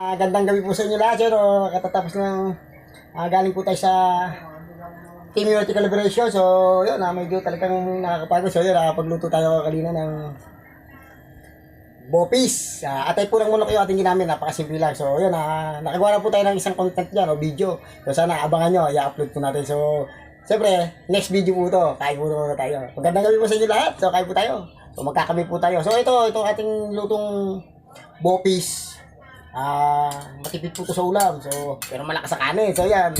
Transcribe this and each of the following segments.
Ah, gandang gabi po sa inyo lahat, sir. O, katatapos ng ah, galing po tayo sa Team Unity Calibration. So, yun, ah, medyo talagang nakakapagod. So, yun, nakakapagluto tayo kanina ng Bopis. Ah, atay po lang muna kayo ating ginamit. Napakasimple lang. So, yun, ah, nakagawa na po tayo ng isang content dyan, o video. So, sana abangan nyo. I-upload po natin. So, siyempre, next video po ito. Kain po muna tayo. Magandang gabi po sa inyo lahat. So, kain po tayo. So, magkakabi po tayo. So, ito, ito ating lutong Bopis. Ah, matipid po to sa ulam. So, pero malakas sa kanin. So, yan.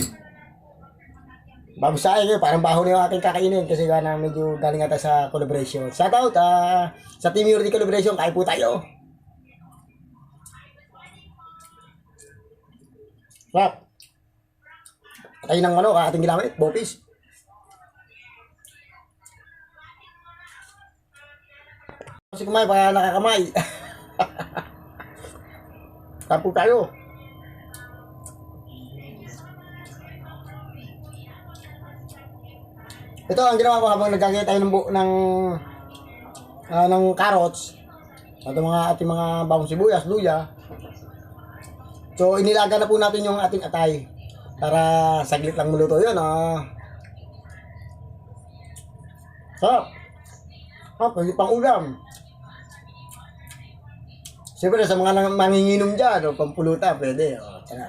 Bago sa akin, parang baho na yung ating kakainin kasi nga na medyo galing ata sa collaboration. Shout out ah, sa Team Unity Collaboration, kain po tayo. Rap. Tayo ng ano, ating ginamit, bopis. Kasi kumain, baka nakakamay. Tapo tayo. Ito ang ginawa ko habang nagkakita tayo ng, ng, ah, ng carrots. At mga ating mga bawang sibuyas, luya. So, inilaga na po natin yung ating atay. Para saglit lang muluto yun. Ah. Sarap. Ah, pwede pang ulam. Siyempre, sa mga nang- manginginom dyan, o pampulutan, pwede. O, tara.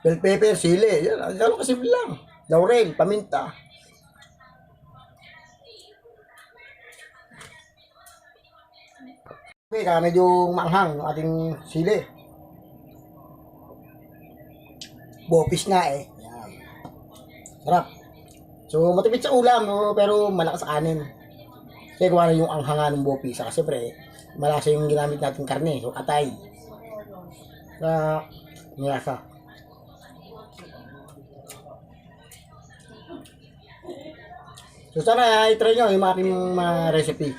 Bell pepper, sili. Yan, ang gano'n kasi lang. Laurel, paminta. Okay, kaya medyo maanghang ang ating sili. Bopis na eh. Yan. Sarap. So, matipid sa ulam, pero malakas sa kanin. Kasi gawa na yung anghanga ng bopi. Saka siyempre, malasa yung ginamit natin karne. So, atay. Sa nilasa. So, sana i-try nyo yung aking mga recipe.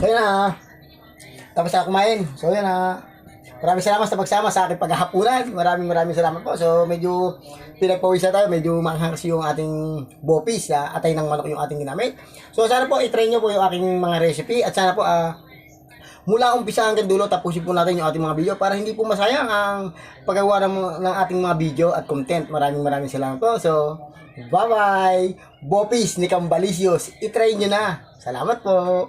So, yun na. Tapos na kumain. So, yun na. Maraming salamat sa pagsama sa aking paghahapunan. Maraming maraming salamat po. So, medyo pinagpawisa tayo. Medyo manghang kasi yung ating bopis. Uh, atay ng manok yung ating ginamit. So, sana po i-try nyo po yung aking mga recipe. At sana po, ah, mula umpisa hanggang dulo, tapusin po natin yung ating mga video para hindi po masayang ang paggawa ng, ng ating mga video at content. Maraming maraming salamat po. So, bye-bye! Bopis ni Cambalicios. I-try nyo na. Salamat po!